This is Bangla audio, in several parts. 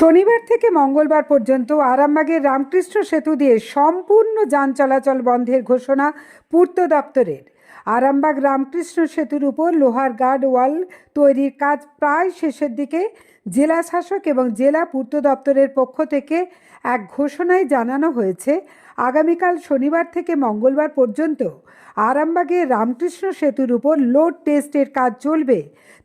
শনিবার থেকে মঙ্গলবার পর্যন্ত আরামবাগের রামকৃষ্ণ সেতু দিয়ে সম্পূর্ণ যান চলাচল বন্ধের ঘোষণা পূর্ত দপ্তরের। আরামবাগ রামকৃষ্ণ সেতুর উপর লোহার গার্ড ওয়াল তৈরির কাজ প্রায় শেষের দিকে জেলা শাসক এবং জেলা পূর্ত দপ্তরের পক্ষ থেকে এক ঘোষণায় জানানো হয়েছে, আগামীকাল শনিবার থেকে মঙ্গলবার পর্যন্ত আরামবাগে রামকৃষ্ণ সেতুর উপর লোড টেস্টের কাজ চলবে।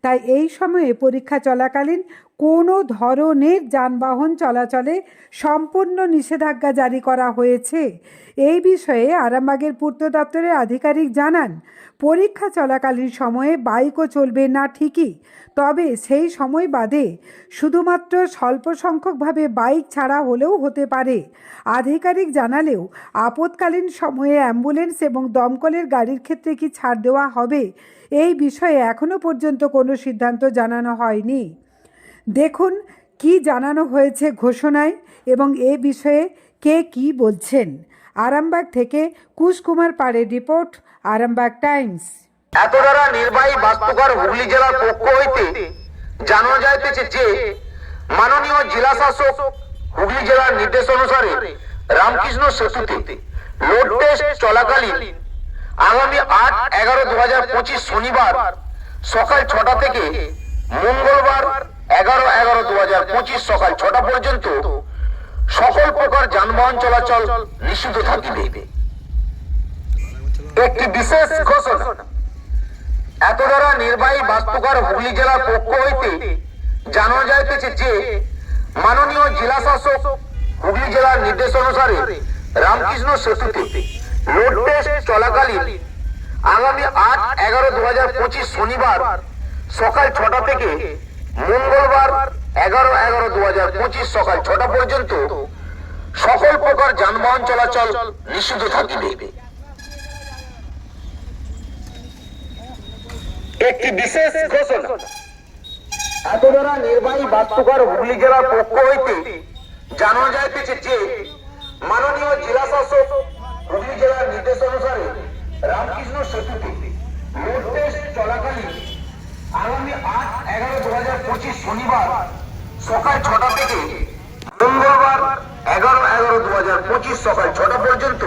তাই এই সময়ে পরীক্ষা চলাকালীন কোনো ধরনের যানবাহন চলাচলে সম্পূর্ণ নিষেধাজ্ঞা জারি করা হয়েছে। এই বিষয়ে আরামবাগের পূর্ত দপ্তরের আধিকারিক জানান, পরীক্ষা চলাকালীন সময়ে বাইকও চলবে না ঠিকই, তবে সেই সময় বাদে শুধুমাত্র স্বল্প সংখ্যকভাবে বাইক ছাড়া হলেও হতে পারে। আধিকারিক জানালেও আপৎকালীন সময়ে অ্যাম্বুলেন্স এবং দমকলের গাড়ির ক্ষেত্রে কি ছাড় দেওয়া হবে, এই বিষয়ে এখনও পর্যন্ত কোনো সিদ্ধান্ত জানানো হয়নি। দেখুন কি জানানো হয়েছে ঘোষণায় এবং এ বিষয়ে কে কি বলছেন। আরামবাগ থেকে কুশকুমার পাড়ের রিপোর্ট, আরামবাগ টাইমস। এত দ্বারা নির্বাহী বাস্তুকার হুগলি জেলার পক্ষ হইতে জানানো যাইতেছে যে, মাননীয় জেলা শাসক হুগলি জেলার নির্দেশ অনুসারে রামকৃষ্ণ সেতুতে লোড টেস্ট চলাকালীন আগামী আট এগারো দু শনিবার সকাল ছটা থেকে মঙ্গলবার সকাল ছটা পর্যন্ত সকল প্রকার যানবাহন চলাচল নিষিদ্ধ থাকিবে। একটি বিশেষ ঘোষণা এত দ্বারা নির্বাহী বাস্তুকার হুগলি জেলার পক্ষ হইতে জানানো যাইতেছে যে মাননীয় জেলা শাসক হুগলি জেলার নির্দেশ অনুসারে রামকৃষ্ণ সেতুতে লোড টেস্ট চলাকালীন আগামী আট এগারো দু শনিবার সকাল ছটা থেকে মঙ্গলবার এগারো এগারো দু হাজার পঁচিশ সকাল ছটা পর্যন্ত সকল প্রকার যানবাহন চলাচল নিষিদ্ধ থাকিবে। একটি বিশেষ ঘোষণা। নির্বাহী হুগলি জেলার পক্ষ হইতে জানানো যাইতেছে যে মাননীয় জেলা শাসক হুগলি জেলার নির্দেশ অনুসারে রামকৃষ্ণ সেতুতে লোড চলাকালীন আগামী আট এগারো দু হাজার পঁচিশ শনিবার সকাল ছটা থেকে মঙ্গলবার এগারো এগারো দু হাজার পঁচিশ সকাল ছটা পর্যন্ত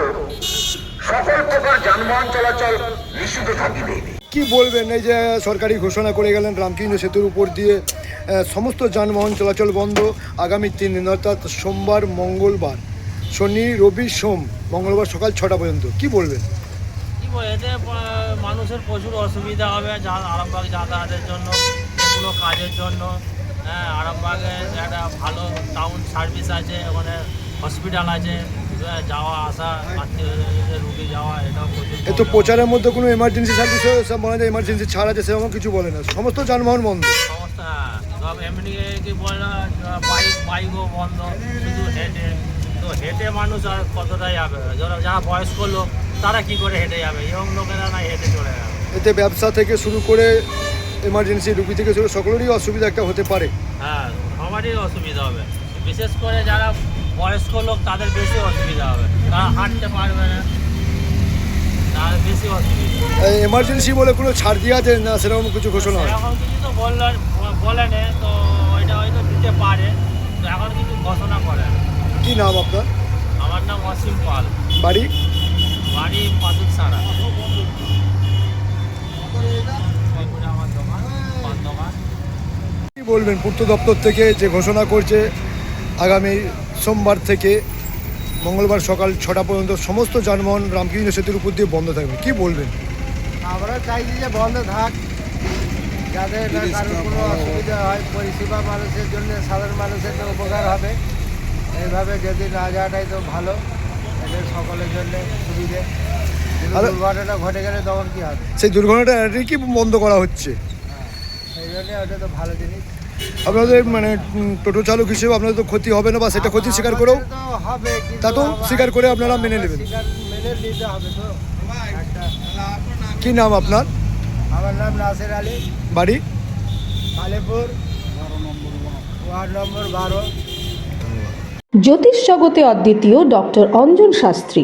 সকল প্রকার যানবাহন চলাচল নিষিদ্ধ থাকিবে। কি বলবেন এই যে সরকারি ঘোষণা করে গেলেন রামকৃষ্ণ সেতুর উপর দিয়ে সমস্ত যানবাহন চলাচল বন্ধ আগামী তিন দিন অর্থাৎ সোমবার মঙ্গলবার শনি রবি সোম মঙ্গলবার সকাল ছটা পর্যন্ত কি বলবেন? এতে মানুষের প্রচুর অসুবিধা হবে আরামবাগ যাতায়াতের জন্য যেগুলো কাজের জন্য। হ্যাঁ আরামবাগে একটা ভালো টাউন সার্ভিস আছে ওখানে হসপিটাল আছে। হ্যাঁ, যাওয়া আসা রুগী যাওয়া এটাও এ তো প্রচারের মধ্যে কোনো এমার্জেন্সি সার্ভিস সব মনে হয় এমার্জেন্সি ছাড় আছে সেরকম কিছু বলে না। সমস্ত যানবাহন বন্ধ। সমস্যা হ্যাঁ, সব এমনি কি বলে বাইক বাইকও বন্ধ শুধু হেঁটে। তো হেঁটে মানুষ আর কতটাই যাবে? যারা যারা বয়স্ক লোক তারা কি করে হেঁটে যাবে? ইয়ং লোকেরা না হেঁটে চলে যাবে। এতে ব্যবসা থেকে শুরু করে এমার্জেন্সি রুগী থেকে শুরু সকলেরই অসুবিধা একটা হতে পারে। হ্যাঁ সবারই অসুবিধা হবে। বিশেষ করে যারা বয়স্ক লোক তাদের বেশি অসুবিধা হবে। তারা হাঁটতে পারবে না। এমার্জেন্সি বলে কোনো ছাড় দিয়ে আছে? না সেরকম কিছু ঘোষণা হয়? এখন কিছু তো বললেন বলেনে তো ওইটা হয়তো দিতে পারে। তো এখন কিছু ঘোষণা করে। কি নাম আপনার? আমার নাম অসীম পাল। বাড়ি? কি পূর্ত দপ্তর থেকে যে ঘোষণা করছে আগামী সোমবার থেকে মঙ্গলবার সকাল ছটা পর্যন্ত সমস্ত যানবাহন রামকৃষ্ণ সেতুর উপর দিয়ে বন্ধ থাকবে। কি বলবেন? আমরা চাইছি যে বন্ধ থাক যাতে কোনো অসুবিধা হয় পরিষেবা মানুষের জন্য সাধারণ মানুষের তো উপকার হবে। এইভাবে যদি না যাওয়াটাই তো ভালো এদের সকলের জন্য সুবিধে। দুর্ঘটনা ঘটে গেলে তখন কি হবে? সেই দুর্ঘটনাটা কি বন্ধ করা হচ্ছে? সেই জন্য ওটা তো ভালো জিনিস। আপনাদের মানে টোটো চালক হিসেবে আপনাদের তো ক্ষতি হবে না বা সেটা ক্ষতি স্বীকার করেও তা তো স্বীকার করে আপনারা মেনে নেবেন। মেনে নিতে হবে তো। কি নাম আপনার? আমার নাম নাসির আলী। বাড়ি? আলিপুর। ওয়ার্ড নম্বর বারো। জ্যোতিষ জগতে অদ্বিতীয় ডক্টর অঞ্জন শাস্ত্রী।